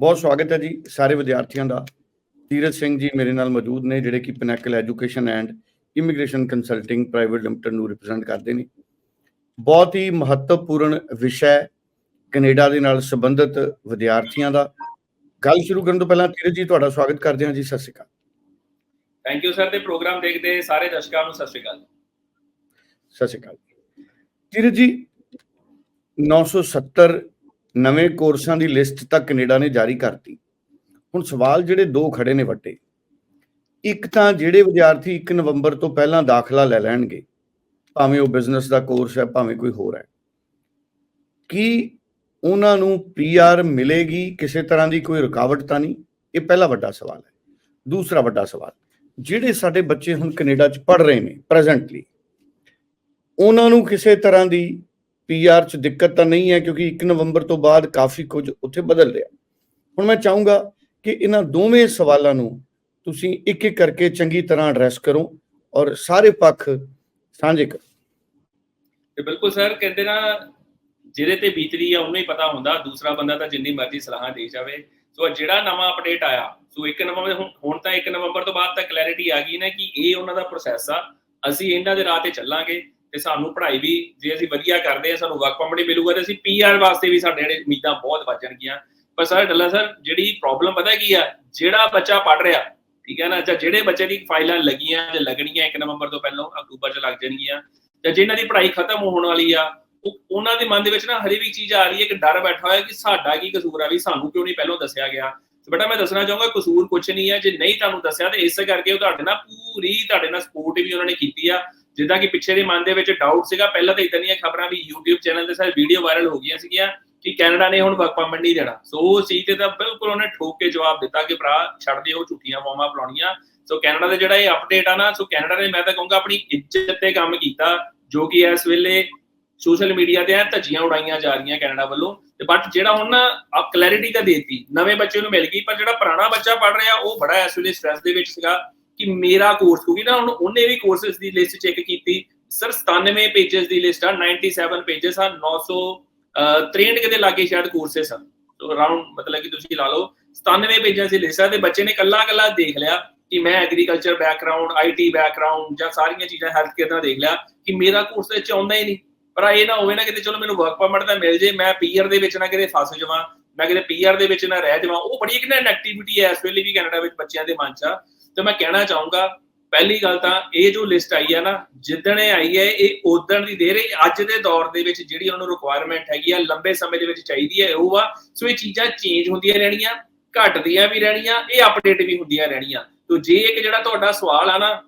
ਬਹੁਤ ਸਵਾਗਤ ਹੈ ਜੀ ਸਾਰੇ ਵਿਦਿਆਰਥੀਆਂ ਦਾ। ਧੀਰਜ ਸਿੰਘ ਜੀ ਮੇਰੇ ਨਾਲ ਮੌਜੂਦ ਨੇ ਜਿਹੜੇ ਕਿ pinnacle education and immigration consulting private limited ਨੂੰ ਰਿਪਰੈਜ਼ੈਂਟ ਕਰਦੇ ਨੇ। ਬਹੁਤ ਹੀ ਮਹੱਤਵਪੂਰਨ ਵਿਸ਼ਾ ਕੈਨੇਡਾ ਦੇ ਨਾਲ ਸੰਬੰਧਿਤ ਵਿਦਿਆਰਥੀਆਂ ਦਾ। ਗੱਲ ਸ਼ੁਰੂ ਕਰਨ ਤੋਂ ਪਹਿਲਾਂ ਧੀਰਜ ਜੀ ਤੁਹਾਡਾ ਸਵਾਗਤ ਕਰਦੇ ਹਾਂ ਜੀ। ਸਤਿ ਸ਼੍ਰੀ ਅਕਾਲ। ਥੈਂਕ ਯੂ ਸਰ ਤੇ ਪ੍ਰੋਗਰਾਮ ਦੇਖਦੇ ਸਾਰੇ ਦਰਸ਼ਕਾਂ ਨੂੰ ਸਤਿ ਸ਼੍ਰੀ ਅਕਾਲ। ਸਤਿ ਸ਼੍ਰੀ ਅਕਾਲ। ਧੀਰਜ ਜੀ 970 ਨਵੇਂ ਕੋਰਸਾਂ ਦੀ ਲਿਸਟ ਤਾਂ ਕੈਨੇਡਾ ਨੇ ਜਾਰੀ ਕਰਤੀ। ਹੁਣ ਸਵਾਲ ਜਿਹੜੇ ਦੋ ਖੜੇ ਨੇ ਵੱਡੇ। ਇੱਕ ਤਾਂ ਜਿਹੜੇ ਵਿਦਿਆਰਥੀ 1 ਨਵੰਬਰ ਤੋਂ ਪਹਿਲਾਂ ਦਾਖਲਾ ਲੈ ਲੈਣਗੇ, ਭਾਵੇਂ ਉਹ ਬਿਜ਼ਨਸ ਦਾ ਕੋਰਸ ਹੈ, ਭਾਵੇਂ ਕੋਈ ਹੋਰ ਹੈ। ਕੀ ਉਹਨਾਂ ਨੂੰ ਪੀਆਰ ਮਿਲੇਗੀ? ਕਿਸੇ ਤਰ੍ਹਾਂ ਦੀ ਕੋਈ ਰੁਕਾਵਟ ਤਾਂ ਨਹੀਂ? ਇਹ ਪਹਿਲਾ ਵੱਡਾ ਸਵਾਲ ਹੈ। ਦੂਸਰਾ ਵੱਡਾ ਸਵਾਲ, ਜਿਹੜੇ ਸਾਡੇ ਬੱਚੇ ਹੁਣ ਕੈਨੇਡਾ 'ਚ ਪੜ ਰਹੇ ਨੇ ਪ੍ਰੈਜ਼ੈਂਟਲੀ ਉਹਨਾਂ ਨੂੰ ਕਿਸੇ ਤਰ੍ਹਾਂ ਦੀ ਪੀਆਰ 'ਚ ਦਿੱਕਤ ਤਾਂ ਨਹੀਂ ਹੈ ਕਿਉਂਕਿ 1 ਨਵੰਬਰ ਤੋਂ ਬਾਅਦ ਕਾਫੀ ਕੁਝ ਉੱਥੇ ਬਦਲ ਰਿਹਾ। ਹੁਣ ਮੈਂ ਚਾਹੂੰਗਾ ਕਿ ਇਹਨਾਂ ਦੋਵੇਂ ਸਵਾਲਾਂ ਨੂੰ ਤੁਸੀਂ ਇੱਕ ਇੱਕ ਕਰਕੇ ਚੰਗੀ ਤਰ੍ਹਾਂ ਐਡਰੈਸ ਕਰੋ ਔਰ ਸਾਰੇ ਪੱਖ ਸਾਂਝੇ ਕਰੋ। ਤੇ ਬਿਲਕੁਲ ਸਰ, ਕਹਿੰਦੇ ਨਾ ਜਿਹਦੇ ਤੇ ਬੀਤਦੀ ਆ, ਉਹਨੂੰ ਹੀ ਪਤਾ ਹੁੰਦਾ, ਦੂਸਰਾ ਬੰਦਾ ਤਾਂ ਜਿੰਨੀ ਮਰਜ਼ੀ ਸਲਾਹਾਂ ਦੇ ਜਾਵੇ। ਸੋ ਜਿਹੜਾ ਨਵਾਂ ਅਪਡੇਟ ਆਇਆ, ਸੋ 1 ਨਵੰਬਰ, ਹੁਣ ਤਾਂ 1 ਨਵੰਬਰ ਤੋਂ ਬਾਅਦ ਤਾਂ ਕਲੈਰਿਟੀ ਆ ਗਈ ਨਾ ਕਿ ਇਹ ਉਹਨਾਂ ਦਾ ਪ੍ਰੋਸੈਸ ਆ, ਅਸੀਂ ਇਹਨਾਂ ਦੇ ਰਾਹ ਤੇ ਚੱਲਾਂਗੇ। ਤੇ ਸਾਨੂੰ ਪੜ੍ਹਾਈ ਵੀ ਜੇ ਅਸੀਂ ਵਧੀਆ ਕਰਦੇ ਆ ਸਾਨੂੰ ਵਰਕ ਪਰਮਿਟ ਮਿਲੂਗਾ ਤੇ ਅਸੀਂ ਪੀਆਰ ਵਾਸਤੇ ਵੀ ਸਾਡੇ ਜਿਹੜੇ ਉਮੀਦਾਂ ਬਹੁਤ ਵੱਧ ਜਾਣਗੀਆਂ। ਪਰ ਸਰ ਡੱਲਾ ਸਰ ਜਿਹੜੀ ਪ੍ਰੋਬਲਮ ਪਤਾ ਕੀ ਆ? ਜਿਹੜਾ ਬੱਚਾ ਪੜ ਰਿਹਾ, ਠੀਕ ਹੈ ਨਾ? ਜਾਂ ਜਿਹੜੇ ਬੱਚੇ ਦੀ ਫਾਈਲਾਂ ਲੱਗੀਆਂ ਜਾਂ ਲੱਗਣੀਆਂ 1 ਨਵੰਬਰ ਤੋਂ ਪਹਿਲਾਂ, ਅਕਤੂਬਰ ਚ ਲੱਗ ਜਾਣਗੀਆਂ, ਜਾਂ ਜਿਨ੍ਹਾਂ ਦੀ ਪੜ੍ਹਾਈ ਖਤਮ ਹੋਣ ਵਾਲੀ ਆ ਉਹਨਾਂ ਦੇ ਮਨ ਦੇ ਵਿੱਚ ਨਾ ਹਰੇ ਵੀ ਚੀਜ਼ ਆ ਰਹੀ ਹੈ ਕਿ ਡਰ ਬੈਠਾ ਹੋਇਆ ਕਿ ਸਾਡਾ ਕੀ ਕਸੂਰ ਆ ਵੀ ਸਾਨੂੰ ਕਿਉਂ ਨਹੀਂ ਪਹਿਲਾਂ ਦੱਸਿਆ ਗਿਆ। ਤੇ ਬੇਟਾ, ਮੈਂ ਦੱਸਣਾ ਚਾਹੂੰਗਾ, ਕਸੂਰ ਕੁਝ ਨਹੀਂ ਹੈ ਜੇ ਨਹੀਂ ਤੁਹਾਨੂੰ ਦੱਸਿਆ ਤੇ ਇਸੇ ਕਰਕੇ ਉਹ ਤੁਹਾਡੇ ਨਾਲ ਪੂਰੀ, ਤੁਹਾਡੇ ਨਾਲ ਸਪੋਰਟ ਵੀ ਉਹਨਾਂ ਨੇ ਕੀਤੀ ਆ। ਜਿੱਦਾਂ ਕਿ ਪਿੱਛੇ ਦੇ ਮਨ ਦੇ ਵਿੱਚ ਡਾਊਟ ਸੀਗਾ, ਪਹਿਲਾਂ ਤਾਂ ਇਤਨੀਆਂ ਖਬਰਾਂ ਵੀ YouTube ਚੈਨਲ ਤੇ ਸਾਰੇ ਵੀਡੀਓ ਵਾਇਰਲ ਹੋ ਗਈਆਂ ਸੀਗੀਆਂ ਕਿ ਕੈਨੇਡਾ ਨੇ ਹੁਣ ਵਰਕ ਪਰਮਿਟ ਦੇਣਾ। ਸੋ ਉਹ ਚੀਜ਼ ਤੇ ਤਾਂ ਬਿਲਕੁਲ ਉਹਨੇ ਠੋਕ ਕੇ ਜਵਾਬ ਦਿੱਤਾ ਕਿ ਭਰਾ, ਛੱਡ ਦਿਓ ਝੂਠੀਆਂ ਫੋਮਾਂ ਬਣਾਉਣੀਆਂ ਸੋ ਕੈਨੇਡਾ ਦੇ ਜਿਹੜਾ ਇਹ ਅਪਡੇਟ ਆ ਨਾ ਸੋ ਕੈਨੇਡਾ ਨੇ ਮੈਂ ਤਾਂ ਕਹੂੰਗਾ ਆਪਣੀ ਇੱਜ਼ਤ ਤੇ ਕੰਮ ਕੀਤਾ, ਜੋ ਕਿ ਇਸ ਵੇਲੇ ਸੋਸ਼ਲ ਮੀਡੀਆ ਤੇ ਆ ਧੱਜੀਆਂ ਉਡਾਈਆਂ ਜਾ ਰਹੀਆਂ ਕੈਨੇਡਾ ਵੱਲੋਂ। ਤੇ ਬਟ ਜਿਹੜਾ ਹੁਣ ਨਾ ਆ ਕਲੈਰਿਟੀ ਤਾਂ ਦੇਤੀ, ਨਵੇਂ ਬੱਚੇ ਨੂੰ ਮਿਲ ਗਈ, ਪਰ ਜਿਹੜਾ ਪੁਰਾਣਾ ਬੱਚਾ ਪੜ ਰਿਹਾ, ਉਹ ਬੜਾ ਇਸ ਵੇਲੇ ਸਟ੍ਰੈਸ ਦੇ ਵਿੱਚ ਸੀਗਾ। ਕਿ ਮੇਰਾ ਕੋਰਸ ਕਿਉਂਕਿ ਨਾ ਉਹਨੇ ਵੀ ਕੋਰਸਸ ਦੀ ਲਿਸਟ ਚੈੱਕ ਕੀਤੀ। ਸਰ 97 ਪੇजेस ਦੀ ਲਿਸਟ ਆ 97 ਪੇजेस ਆ 963 ਦੇ ਲਾਗੇ ਸ਼ਾਇਦ ਕੋਰਸਸ ਆ ਸੋ ਅਰਾਊਂਡ ਮਤਲਬ ਕਿ ਤੁਸੀਂ ਲਾ ਲਓ 97 ਪੇजेस ਦੀ ਲਿਸਟ ਆ ਤੇ ਬੱਚੇ ਨੇ ਕੱਲਾ ਕੱਲਾ ਦੇਖ ਲਿਆ ਕਿ ਮੈਂ ਐਗਰੀਕਲਚਰ ਬੈਕਗ੍ਰਾਉਂਡ ਆਈਟੀ ਬੈਕਗ੍ਰਾਉਂਡ ਜਾਂ ਸਾਰੀਆਂ ਚੀਜ਼ਾਂ ਹੈਲਥ ਕੇਅਰ ਦਾ ਦੇਖ ਲਿਆ ਕਿ ਮੇਰਾ ਕੋਰਸ ਦੇ ਵਿੱਚ ਆਉਂਦਾ ਹੀ ਨਹੀਂ। ਪਰ ਇਹ ਨਾ ਹੋਵੇ ਨਾ ਕਿਤੇ ਚਲੋ ਮੈਨੂੰ ਵਰਕ ਪਰਮਿਟ ਤਾਂ ਮਿਲ ਜੇ, ਮੈਂ ਪੀਆਰ ਦੇ ਵਿੱਚ ਨਾ ਕਿਤੇ ਫਸ ਜਾਵਾਂ, ਮੈਂ ਕਿਤੇ ਪੀਆਰ ਦੇ ਵਿੱਚ ਨਾ ਰਹਿ ਜਾਵਾਂ। ਉਹ ਬੜੀ ਇੱਕ ਨਾ ਐਕਟੀਵਿਟੀ ਹੈ ਵੇਲੇ ਵੀ ਕੈਨੇਡਾ ਵਿੱਚ ਬੱਚਿਆਂ ਦੇ ਮਨ 'ਚ ਤੇ ਮੈਂ ਕਹਿਣਾ ਚਾਹੂੰਗਾ, ਪਹਿਲੀ ਗੱਲ ਤਾਂ ਇਹ ਜੋ ਲਿਸਟ ਆਈ ਹੈ ਨਾ, ਜਿੱਦਣ ਇਹ ਆਈ ਹੈ, ਇਹ ਉਦਣ ਦੀ ਦੇ ਰਹੀ ਅੱਜ ਦੇ ਦੌਰ ਦੇ ਵਿੱਚ ਜਿਹੜੀ ਉਹਨੂੰ ਰਿਕੁਆਇਰਮੈਂਟ ਹੈਗੀ ਆ, ਲੰਬੇ ਸਮੇਂ ਦੇ ਵਿੱਚ ਚਾਹੀਦੀ ਹੈ, ਉਹ ਆ। ਸੋ ਇਹ ਚੀਜ਼ਾਂ ਚੇਂਜ ਹੁੰਦੀਆਂ ਰਹਿਣੀਆਂ, ਘਟਦੀਆਂ ਵੀ ਰਹਿਣੀਆਂ, ਇਹ ਅਪਡੇਟ ਵੀ ਹੁੰਦੀਆਂ ਰਹਿਣੀਆਂ। ਤੋ ਜੇ ਇੱਕ ਜਿਹੜਾ ਤੁਹਾਡਾ ਸਵਾਲ ਆ ਨਾ,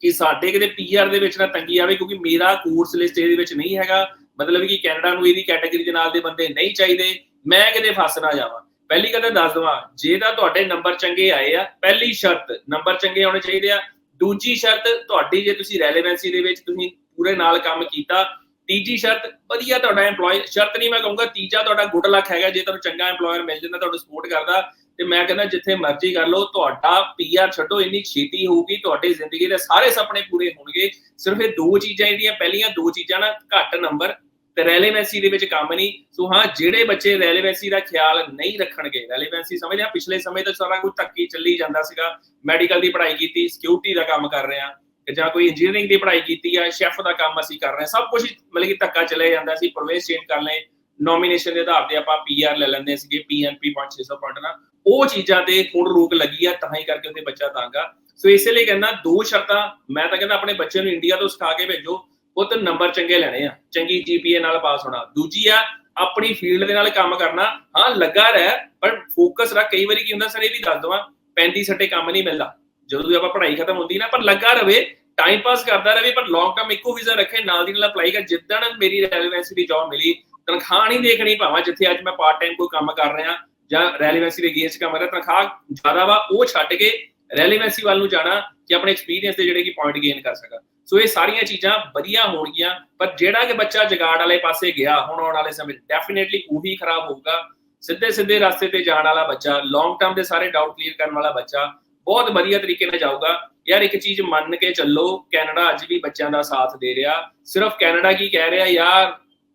ਕਿ ਸਾਡੇ ਕਿਤੇ ਪੀਆਰ ਦੇ ਵਿੱਚ ਨਾ ਤੰਗੀ ਆਵੇ, ਕਿਉਂਕਿ ਮੇਰਾ ਕੋਰਸ ਲਿਸਟ ਇਹਦੇ ਵਿੱਚ ਨਹੀਂ ਹੈਗਾ, ਮਤਲਬ ਕਿ ਕੈਨੇਡਾ ਨੂੰ ਇਹਦੀ ਕੈਟਾਗਰੀ ਦੇ ਨਾਲ ਦੇ ਬੰਦੇ ਨਹੀਂ ਚਾਹੀਦੇ, ਮੈਂ ਕਿਤੇ ਫਸ ਨਾ ਜਾਵਾਂ। ਪਹਿਲੀ ਗੱਲ ਤਾਂ ਦੱਸ ਦਵਾਂ, ਜੇ ਤਾਂ ਤੁਹਾਡੇ ਨੰਬਰ ਚੰਗੇ ਆਏ ਆ, ਪਹਿਲੀ ਸ਼ਰਤ ਨੰਬਰ ਚੰਗੇ ਹੋਣੇ ਚਾਹੀਦੇ ਆ। ਦੂਜੀ ਸ਼ਰਤ ਤੁਹਾਡੀ, ਜੇ ਤੁਸੀਂ ਰੈਲੇਵੈਂਸੀ ਦੇ ਵਿੱਚ ਤੁਸੀਂ ਪੂਰੇ ਨਾਲ ਕੰਮ ਕੀਤਾ, ਤੀਜੀ ਸ਼ਰਤ ਵਧੀਆ ਤੁਹਾਡਾ EMPLOYE ਸ਼ਰਤ ਨਹੀਂ ਮੈਂ ਕਹੂੰਗਾ, ਤੀਜਾ ਤੁਹਾਡਾ ਗੁੱਡ ਲੱਕ ਹੈਗਾ, ਜੇ ਤੁਹਾਨੂੰ ਚੰਗਾ EMPLOYER ਮਿਲ ਜਾਂਦਾ ਤੁਹਾਨੂੰ ਸਪੋਰਟ ਕਰਦਾ, ਤੇ ਮੈਂ ਕਹਿੰਦਾ ਜਿੱਥੇ ਮਰਜ਼ੀ ਕਰ ਲਓ, ਤੁਹਾਡਾ ਪੀਆਰ ਛੱਡੋ, ਇੰਨੀ ਛੇਤੀ ਹੋਊਗੀ, ਤੁਹਾਡੀ ਜ਼ਿੰਦਗੀ ਦੇ ਸਾਰੇ ਸੁਪਨੇ ਪੂਰੇ ਹੋਣਗੇ। ਸਿਰਫ ਇਹ ਦੋ ਚੀਜ਼ਾਂ ਜਿਹੜੀਆਂ ਪਹਿਲੀਆਂ ਦੋ ਚੀਜ਼ਾਂ ਨਾ, ਘੱਟ ਨੰਬਰ ਤੇ ਰੈਲੇਵੈਂਸੀ ਦੇ ਵਿੱਚ ਕੰਮ ਨਹੀਂ। ਸੋ ਹਾਂ, ਜਿਹੜੇ ਬੱਚੇ ਰੈਲੇਵੈਂਸੀ ਦਾ ਖਿਆਲ ਨਹੀਂ ਰੱਖਣਗੇ, ਰੈਲੇਵੈਂਸੀ ਸਮਝਦੇ ਆ ਪਿਛਲੇ ਸਮੇਂ ਤੋਂ ਸਾਰਾ ਕੁਝ ਧੱਕੀ ਚੱਲੀ ਜਾਂਦਾ ਸੀਗਾ। ਮੈਡੀਕਲ ਦੀ ਪੜ੍ਹਾਈ ਕੀਤੀ ਸਿਕਿਉਰਿਟੀ ਦਾ ਕੰਮ ਕਰ ਰਹੇ ਆ ਜਾਂ ਕੋਈ ਇੰਜੀਨੀਅਰਿੰਗ ਦੀ ਪੜ੍ਹਾਈ ਕੀਤੀ ਆ ਸ਼ੈਫ ਦਾ ਕੰਮ ਅਸੀਂ ਕਰ ਰਹੇ ਆ ਸਭ ਕੁਝ ਮਤਲਬ ਕਿ ਧੱਕਾ ਚੱਲੇ ਜਾਂਦਾ ਸੀ, ਪ੍ਰੋਵੇਸ ਚੇਂਜ ਕਰ ਲਏ। ਨੋਮੀਨੇਸ਼ਨ ਦੇ ਆਧਾਰ ਤੇ ਆਪਾਂ ਪੀਆਰ ਲੈ ਲੈਂਦੇ ਸੀਗੇ ਪੀਐਨਪੀ 600 ਪੁਆਇੰਟ ਨਾਲ ਉਹ ਚੀਜ਼ਾਂ ਤੇ ਹੁਣ ਰੋਕ ਲੱਗੀ ਆ, ਤਾਂ ਹੀ ਕਰਕੇ ਉਹਦੇ ਬੱਚਾ ਤਾਂਗਾ ਸੋ ਇਸੇ ਲਈ ਕਹਿੰਦਾ ਦੋ ਸ਼ਰਤਾਂ, ਮੈਂ ਤਾਂ ਕਹਿੰਦਾ ਆਪਣੇ ਬੱਚੇ ਨੂੰ ਇੰਡੀਆ ਤੋਂ ਸਿਖਾ ਕੇ ਭੇਜੋ। ਉਹ ਤੇ ਨੰਬਰ ਚੰਗੇ ਲੈਣੇ ਆ। ਚੰਗੀ ਜੀਪੀਏ ਨਾਲ ਪਾਸ ਹੋਣਾ। ਦੂਜੀ ਆ, ਆਪਣੀ ਫੀਲਡ ਦੇ ਨਾਲ ਕੰਮ ਕਰਨਾ। ਹਾਂ, ਲੱਗਾ ਰਹਿ, ਪਰ ਫੋਕਸ ਰੱਖ। ਕਈ ਵਾਰੀ ਕੀ ਹੁੰਦਾ, ਸਰ, ਇਹ ਵੀ ਦੱਸ ਦਵਾਂ 35 ਸੱਟੇ ਕੰਮ ਨਹੀਂ ਮਿਲਦਾ। ਜਦੋਂ ਆਪਾਂ ਪੜ੍ਹਾਈ ਖਤਮ ਹੁੰਦੀ ਨਾ, ਪਰ ਲੱਗਾ ਰਵੇ ਟਾਈਮ ਪਾਸ ਕਰਦਾ ਰਵੇ, ਪਰ ਲੌਂਗ ਟਰਮ ਇੱਕੋ ਵੀਜ਼ਾ ਰੱਖੇ, ਨਾਲ ਦੀ ਨਾਲ ਅਪਲਾਈ ਕਰ। ਜਿੱਦਣ ਮੇਰੀ ਰੈਲੇਵੈਂਸੀ ਦੀ ਜੌਬ ਮਿਲੀ, ਤਨਖਾਹ ਨਹੀਂ ਦੇਖਣੀ ਭਾਵਾਂ, ਜਿੱਥੇ ਅੱਜ ਮੈਂ ਪਾਰਟ ਟਾਈਮ ਕੋਈ ਕੰਮ ਕਰ ਰਿਹਾ ਜਾਂ ਰੈਲੇਵੈਂਸੀ ਦੇ ਅਗੇਂਸਟ ਕੰਮ ਕਰ ਰਿਹਾ, ਤਨਖਾਹ ਜ਼ਿਆਦਾ ਵਾ, ਉਹ ਛੱਡ ਕੇ ਰੈਲੇਵੈਂਸੀ ਵੱਲ ਨੂੰ ਜਾਣਾ ਕਿ ਆਪਣੇ ਐਕਸਪੀਰੀਅੰਸ ਦੇ ਜਿਹੜੇ ਕਿ ਪੁਆਇੰਟ ਗੇਨ ਕਰ ਸਕਾਂ ਸੋ ਇਹ ਸਾਰੀਆਂ ਚੀਜ਼ਾਂ ਵਧੀਆ ਹੋਣਗੀਆਂ, ਪਰ ਜਿਹੜਾ ਕਿ ਬੱਚਾ ਜਗਾੜ ਵਾਲੇ ਪਾਸੇ ਗਿਆ, ਹੁਣ ਆਉਣ ਵਾਲੇ ਸਮੇਂ ਡੈਫੀਨਿਟਲੀ ਉਹ ਵੀ ਖਰਾਬ ਹੋਊਗਾ। ਸਿੱਧੇ ਸਿੱਧੇ ਰਸਤੇ ਤੇ ਜਾਣ ਵਾਲਾ ਬੱਚਾ ਲੌਂਗ ਟਰਮ ਦੇ ਸਾਰੇ ਡਾਊਟ ਕਲੀਅਰ ਕਰਨ ਵਾਲਾ ਬੱਚਾ, ਬਹੁਤ ਵਧੀਆ ਤਰੀਕੇ ਨਾਲ ਜਾਊਗਾ। ਯਾਰ ਇੱਕ ਚੀਜ਼ ਮੰਨ ਕੇ ਚੱਲੋ, ਕੈਨੇਡਾ ਅੱਜ ਵੀ ਬੱਚਿਆਂ ਦਾ ਸਾਥ ਦੇ ਰਿਹਾ। ਸਿਰਫ ਕੈਨੇਡਾ ਕੀ ਕਹਿ ਰਿਹਾ, ਯਾਰ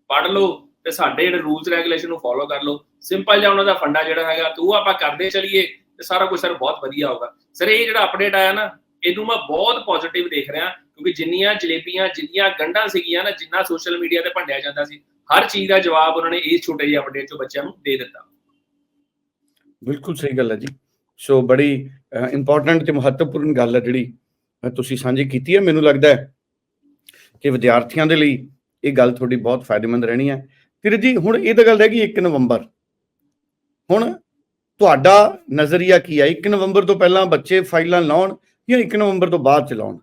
ਪੜ ਲਓ ਤੇ ਸਾਡੇ ਜਿਹੜੇ ਰੂਲਸ ਰੈਗੂਲੇਸ਼ਨ ਨੂੰ ਫੋਲੋ ਕਰ ਲਓ। ਸਿੰਪਲ ਜਿਹਾ ਉਹਨਾਂ ਦਾ ਫੰਡਾ ਜਿਹੜਾ ਹੈਗਾ, ਤੂੰ ਆਪਾਂ ਕਰਦੇ ਚਲੀਏ। ਤੇ ਸਾਰਾ ਕੁਝ ਸਰ ਬਹੁਤ ਵਧੀਆ ਹੋਊਗਾ। ਸਰ, ਇਹ ਜਿਹੜਾ ਅਪਡੇਟ ਆਇਆ ਨਾ, ਇਹਨੂੰ ਮੈਂ ਬਹੁਤ ਪੋਜ਼ਿਟਿਵ ਦੇਖ ਰਿਹਾ, ਕਿਉਂਕਿ ਜਿੰਨੀਆਂ ਜਲੇਬੀਆਂ, ਜਿੰਨੀਆਂ ਗੰਢਾਂ ਸੀਗੀਆਂ ਨਾ, ਜਿੰਨਾ ਸੋਸ਼ਲ ਮੀਡੀਆ ਤੇ ਭੰਡਿਆ ਜਾਂਦਾ ਸੀ, ਹਰ ਚੀਜ਼ ਦਾ ਜਵਾਬ ਉਹਨਾਂ ਨੇ ਇਸ ਛੋਟੇ ਜਿਹੇ ਅਪਡੇਟ ਚੋਂ ਬੱਚਿਆਂ ਨੂੰ ਦੇ ਦਿੱਤਾ। ਬਿਲਕੁਲ ਸਹੀ ਗੱਲ ਹੈ ਜੀ। ਸੋ ਬੜੀ ਇੰਪੋਰਟੈਂਟ ਤੇ ਮਹੱਤਵਪੂਰਨ ਗੱਲ ਹੈ ਜਿਹੜੀ ਤੁਸੀਂ ਸਾਂਝੀ ਕੀਤੀ ਹੈ। ਮੈਨੂੰ ਲੱਗਦਾ ਹੈ ਕਿ ਵਿਦਿਆਰਥੀਆਂ ਦੇ ਲਈ ਇਹ ਗੱਲ ਤੁਹਾਡੀ ਬਹੁਤ ਫਾਇਦੇਮੰਦ ਰਹਿਣੀ ਹੈ। ਤੇਰੇ ਜੀ, ਹੁਣ ਇਹ ਤਾਂ ਗੱਲ ਰਹਿ ਗਈ 1 ਨਵੰਬਰ। ਹੁਣ ਤੁਹਾਡਾ ਨਜ਼ਰੀਆ ਕੀ ਹੈ 1 ਨਵੰਬਰ ਤੋਂ ਪਹਿਲਾਂ ਬੱਚੇ ਫਾਈਲਾਂ ਲਾਉਣ ਜਾਂ 1 ਨਵੰਬਰ ਤੋਂ ਬਾਅਦ ਚਲਾਉਣ?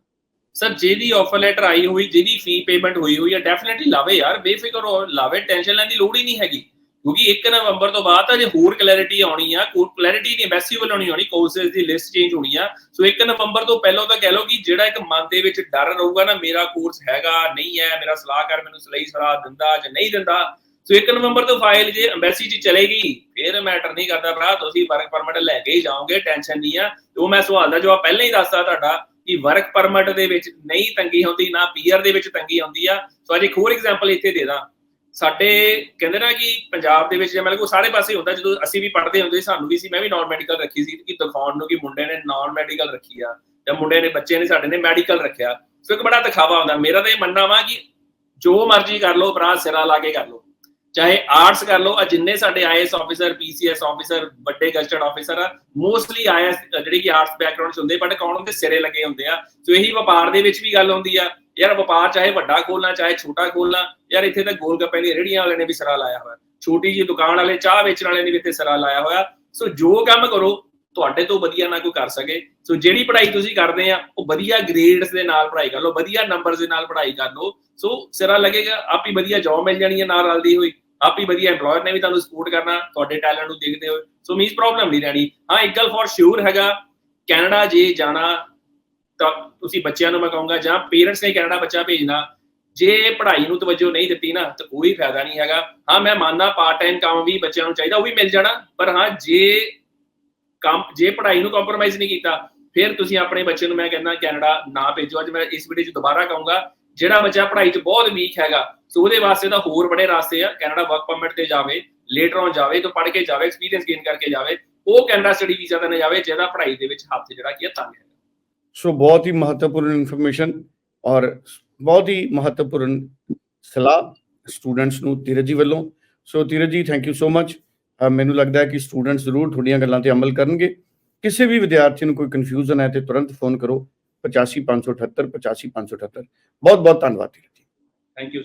ਸਰ, ਜਿਹਦੀ ਆਫਰ ਲੈਟਰ ਆਈ ਹੋਈ, ਜਿਹਦੀ ਫੀ ਪੇਮੈਂਟ ਹੋਈ ਹੋਈ ਹੈ ਡੈਫੀਨਿਟਲੀ ਲਾਵੇ ਯਾਰ, ਬੇਫਿਕਰ ਹੋ ਲਾਵੇ ਟੈਨਸ਼ਨ ਲੈਣ ਦੀ ਲੋੜ ਹੀ ਨਹੀਂ ਹੈਗੀ। ਕਿਉਂਕਿ 1 ਨਵੰਬਰ ਤੋਂ ਬਾਅਦ ਤਾਂ ਜੇ ਹੋਰ ਕਲੈਰਿਟੀ ਆਉਣੀ ਆ ਕੋਈ ਕਲੈਰਿਟੀ ਨਹੀਂ ਐਮਬੈਸੀ ਵੱਲੋਂ ਨਹੀਂ ਆਉਣੀ ਕੋਰਸਸ ਦੀ ਲਿਸਟ ਚੇਂਜ ਹੋਣੀ ਆ। ਸੋ 1 ਨਵੰਬਰ ਤੋਂ ਪਹਿਲਾਂ ਤਾਂ ਕਹਿ ਲਓ ਕਿ ਜਿਹੜਾ ਇੱਕ ਮਨ ਦੇ ਵਿੱਚ ਡਰ ਰਹੂਗਾ ਨਾ, ਮੇਰਾ ਕੋਰਸ ਹੈਗਾ, ਨਹੀਂ ਹੈ, ਮੇਰਾ ਸਲਾਹਕਾਰ ਮੈਨੂੰ ਸਹੀ ਸਲਾਹ ਦਿੰਦਾ ਜਾਂ ਨਹੀਂ ਦਿੰਦਾ ਸੋ 1 ਨਵੰਬਰ ਤੋਂ ਫਾਈਲ ਜੇ ਐਮਬੈਸੀ 'ਚ ਚਲੇਗੀ, ਫਿਰ ਮੈਟਰ ਨਹੀਂ ਕਰਦਾ ਭਰਾ, ਤੁਸੀਂ ਵਰਕ ਪਰਮਿਟ ਲੈ ਕੇ ਹੀ ਜਾਓਗੇ ਟੈਨਸ਼ਨ ਨਹੀਂ ਆ। ਉਹ ਮੈਂ ਸਵਾਲ ਦਾ ਜਵਾਬ ਪਹਿਲਾਂ ਹੀ ਦੱਸਦਾ ਤੁਹਾਡਾ, ਕਿ ਵਰਕ ਪਰਮਿਟ ਦੇ ਵਿੱਚ ਨਹੀਂ ਤੰਗੀ ਹੁੰਦੀ ਨਾ ਪੀਆਰ ਦੇ ਵਿੱਚ ਤੰਗੀ ਆਉਂਦੀ ਆ। ਸੋ ਅੱਜ ਇੱਕ ਹੋਰ ਐਗਜ਼ਾਮਪਲ ਇੱਥੇ ਦੇ ਦਾਂ। ਸਾਡੇ ਕਹਿੰਦੇ ਨਾ ਕਿ ਪੰਜਾਬ ਦੇ ਵਿੱਚ ਜੇ ਮਤਲਬ ਕੋ ਸਾਰੇ ਪਾਸੇ ਹੁੰਦਾ, ਜਦੋਂ ਅਸੀਂ ਵੀ ਪੜ੍ਹਦੇ ਹੁੰਦੇ ਸਾਨੂੰ ਵੀ ਸੀ, ਮੈਂ ਵੀ ਨਾਨ ਮੈਡੀਕਲ ਰੱਖੀ ਸੀ, ਕਿ ਦਿਖਾਉਣ ਨੂੰ ਕਿ ਮੁੰਡੇ ਨੇ ਨਾਨ ਮੈਡੀਕਲ ਰੱਖੀ ਆ, ਜਾਂ ਮੁੰਡੇ ਨੇ, ਬੱਚੇ ਨੇ ਸਾਡੇ ਨੇ ਮੈਡੀਕਲ ਰੱਖਿਆ। ਸੋ ਇੱਕ ਬੜਾ ਦਿਖਾਵਾ ਹੁੰਦਾ। ਮੇਰਾ ਤਾਂ ਇਹ ਮੰਨਣਾ ਵਾ ਕਿ ਜੋ ਮਰਜ਼ੀ ਕਰ ਲਓ, ਭਰਾ ਸਿਰਾਂ ਲਾ ਕੇ ਕਰ ਲਓ। ਚਾਹੇ ਆਰਟਸ ਕਰ ਲਓ ਆ ਜਿੰਨੇ ਸਾਡੇ ਆਈਐਸ ਆਫੀਸਰ ਪੀਸੀਐਸ ਆਫੀਸਰ ਵੱਡੇ ਗਸਟਡ ਆਫੀਸਰ ਆ ਮੋਸਟਲੀ ਆਈਐਸ ਜਿਹੜੇ ਕਿ ਆਰਟਸ ਬੈਕਗ੍ਰਾਉਂਡ ਚ ਹੁੰਦੇ ਬਟ ਕੌਣ ਹੁੰਦੇ ਸਿਰੇ ਲੱਗੇ ਹੁੰਦੇ ਆ। ਸੋ ਇਹੀ ਵਪਾਰ ਦੇ ਵਿੱਚ ਵੀ ਗੱਲ ਹੁੰਦੀ ਆ। ਯਾਰ ਵਪਾਰ ਚਾਹੇ ਵੱਡਾ ਖੋਲਣਾ ਚਾਹੇ ਛੋਟਾ ਖੋਲਣਾ ਯਾਰ ਇੱਥੇ ਤਾਂ ਗੋਲ ਗੱਪੇ ਦੀ ਰੇੜੀਆਂ ਵਾਲੇ ਨੇ ਵੀ ਸਿਰਾ ਲਾਇਆ ਹੋਇਆ। ਛੋਟੀ ਜੀ ਦੁਕਾਨ ਵਾਲੇ, ਚਾਹ ਵੇਚਣ ਵਾਲੇ ਨੇ ਵੀ ਇੱਥੇ ਸਿਰਾ ਲਾਇਆ ਹੋਇਆ। ਸੋ ਜੋ ਕੰਮ ਕਰੋ, ਤੁਹਾਡੇ ਤੋਂ ਵਧੀਆ ਨਾ ਕੋਈ ਕਰ ਸਕੇ। ਸੋ ਜਿਹੜੀ ਪੜ੍ਹਾਈ ਤੁਸੀਂ ਕਰਦੇ ਆ, ਉਹ ਵਧੀਆ ਗ੍ਰੇਡਸ ਦੇ ਨਾਲ ਪੜ੍ਹਾਈ ਕਰ ਲਓ, ਵਧੀਆ ਨੰਬਰਸ ਦੇ ਨਾਲ ਪੜ੍ਹਾਈ ਕਰ ਲਓ। ਸੋ ਸਿਰਾ ਲੱਗੇਗਾ, ਆਪ ਹੀ ਵਧੀਆ ਜੌਬ ਮਿਲ ਜਾਣੀ ਹੈ ਨਾਲ ਰਲਦੀ ਹੋਈ। ਆਪ ਹੀ ਵਧੀਆ EMPLOYER ਨੇ ਵੀ ਤੁਹਾਨੂੰ ਸਪੋਰਟ ਕਰਨਾ, ਤੁਹਾਡੇ ਟੈਲੈਂਟ ਨੂੰ ਦੇਖਦੇ ਹੋਏ। ਸੋ ਮੀਨਸ ਪ੍ਰੋਬਲਮ ਨਹੀਂ ਰਹਿਣੀ। ਹਾਂ, ਇੱਕ ਗੱਲ ਫॉर ਸ਼ੂਰ ਹੈਗਾ, ਕੈਨੇਡਾ ਜੇ ਜਾਣਾ, ਤਾਂ ਤੁਸੀਂ ਬੱਚਿਆਂ ਨੂੰ ਮੈਂ ਕਹੂੰਗਾ, ਜਾਂ ਪੇਰੈਂਟਸ ਨੇ ਕੈਨੇਡਾ ਬੱਚਾ ਭੇਜਣਾ, ਜੇ ਪੜ੍ਹਾਈ ਨੂੰ ਤਵੱਜੋ ਨਹੀਂ ਦਿੱਤੀ ਨਾ, ਤਾਂ ਕੋਈ ਫਾਇਦਾ ਨਹੀਂ ਹੈਗਾ। ਹਾਂ, ਮੈਂ ਮੰਨਦਾ ਪਾਰਟ ਟਾਈਮ ਕੰਮ ਵੀ ਬੱਚਿਆਂ ਨੂੰ ਚਾਹੀਦਾ, ਉਹ ਵੀ ਮਿਲ ਜਾਣਾ, ਪਰ ਹਾਂ, ਜੇ ਕੰਮ, ਜੇ ਪੜ੍ਹਾਈ ਨੂੰ ਕੰਪਰੋਮਾਈਜ਼ ਨਹੀਂ ਕੀਤਾ, ਫਿਰ ਤੁਸੀਂ ਆਪਣੇ ਬੱਚੇ ਨੂੰ ਮੈਂ ਕਹਿੰਦਾ, ਕੈਨੇਡਾ ਨਾ ਭੇਜੋ। ਅੱਜ ਮੈਂ ਇਸ ਵੀਡੀਓ 'ਚ ਦੁਬਾਰਾ ਕਹੂੰਗਾ ਜਿਹੜਾ ਬੱਚਾ ਪੜ੍ਹਾਈ 'ਚ ਬਹੁਤ ਵੀਕ ਹੈਗਾ, ਸੋ ਉਹਦੇ ਵਾਸਤੇ ਤਾਂ ਹੋਰ ਬੜੇ ਰਾਸਤੇ ਆ ਕੈਨੇਡਾ ਵਰਕ ਪਰਮਿਟ ਤੇ ਜਾਵੇ ਲੇਟਰ ਔਨ ਜਾਵੇ ਤਾਂ ਪੜ੍ਹ ਕੇ ਜਾਵੇ ਐਕਸਪੀਰੀਅੰਸ ਗੇਨ ਕਰਕੇ ਜਾਵੇ, ਉਹ ਕੈਨੇਡਾ ਸਟੱਡੀ ਵੀਜ਼ਾ ਤੇ ਨਾ ਜਾਵੇ, ਜਿਹਦਾ ਪੜ੍ਹਾਈ ਦੇ ਵਿੱਚ ਹੱਥ ਜਿਹੜਾ ਕੀ ਤੰਗ ਹੈ। ਸੋ ਬਹੁਤ ਹੀ ਮਹੱਤਵਪੂਰਨ ਇਨਫੋਰਮੇਸ਼ਨ ਔਰ ਬਹੁਤ ਹੀ ਮਹੱਤਵਪੂਰਨ ਸਲਾਹ ਸਟੂਡੈਂਟਸ ਨੂੰ ਧੀਰਜ ਜੀ ਵੱਲੋਂ। ਸੋ ਧੀਰਜ ਜੀ ਥੈਂਕ ਯੂ ਸੋ ਮਚ ਮੈਨੂੰ ਲੱਗਦਾ ਹੈ ਕਿ ਸਟੂਡੈਂਟਸ ਜ਼ਰੂਰ ਤੁਹਾਡੀਆਂ ਗੱਲਾਂ ਤੇ ਅਮਲ ਕਰਨਗੇ। ਕਿਸੇ ਵੀ ਵਿਦਿਆਰਥੀ ਨੂੰ ਕੋਈ ਕਨਫਿਊਜ਼ਨ ਹੈ ਤੇ ਤੁਰੰਤ ਫੋਨ ਕਰੋ। पचासी पाँच सौ अठहत्तर पचासी पाँच सौ अठहत्तर। बहुत बहुत धन्यवाद थैंक यू